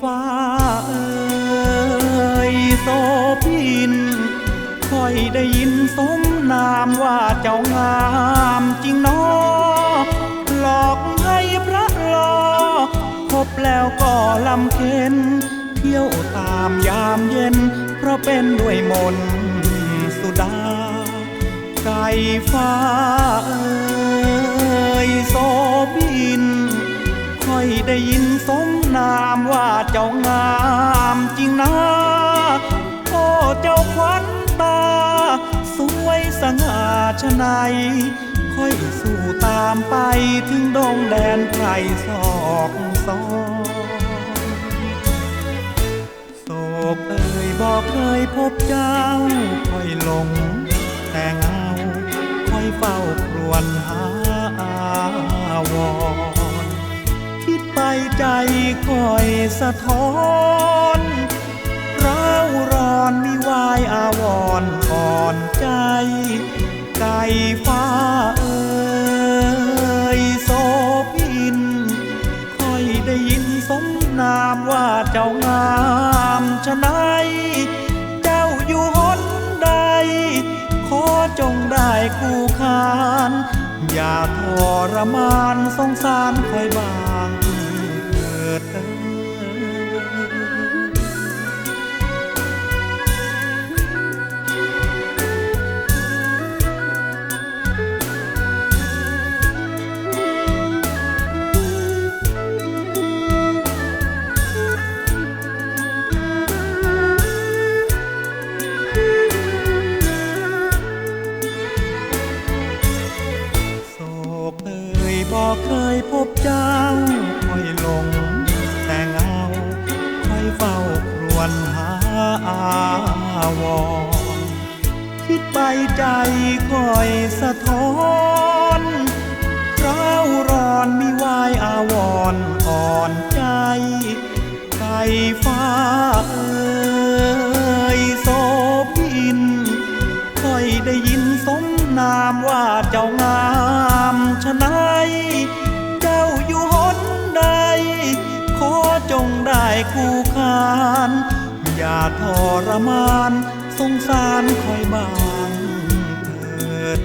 ฟ้าเอ่ยโซพินค่อยได้ยินสมนามว่าเจ้างามจริงนอหลอกให้พระรอพบแล้วก็ลำเค็นเที่ยวตามยามเย็น เพราะเป็นด้วยมนสุดา ไก่ฟ้าเอ่ยโซ ได้ยินสมนามว่าเจ้างามจริงนะโอ้เจ้าขวัญตา สวยสง่าชะไหนยค่อยสู้ตามไปถึงดงแดนไพรศอกซอยโศกเอ่ยบอกเคยพบเจ้าค่อยหลง แต่เงาค่อยเฝ้าครวญหาอาวร ใจคอยสะท้อนร้าวร้อนมีวายอาวรณ์อ่อนใจ ไก่ฟ้าเอ่ยโซพินคอยได้ยินสมนามว่าเจ้างามชะไหนยเจ้าอยู่หนใด ขอจงได้คู่คาน อย่าทรมานสงสารคอยบาง ดเอ่ยโศกเอ่ยบอกเคยพบเจ้าค่อยหลงาวรคิดไปใจค่อยสะท้อนร้าวร้อนมีวายอาวรณ์อ่อนใจไก่ฟ้าเอ่ยโซพินค่อยได้ยินสมนามว่าเจ้างามชนย อย่าทรมาน สงสารคอยบางเถิด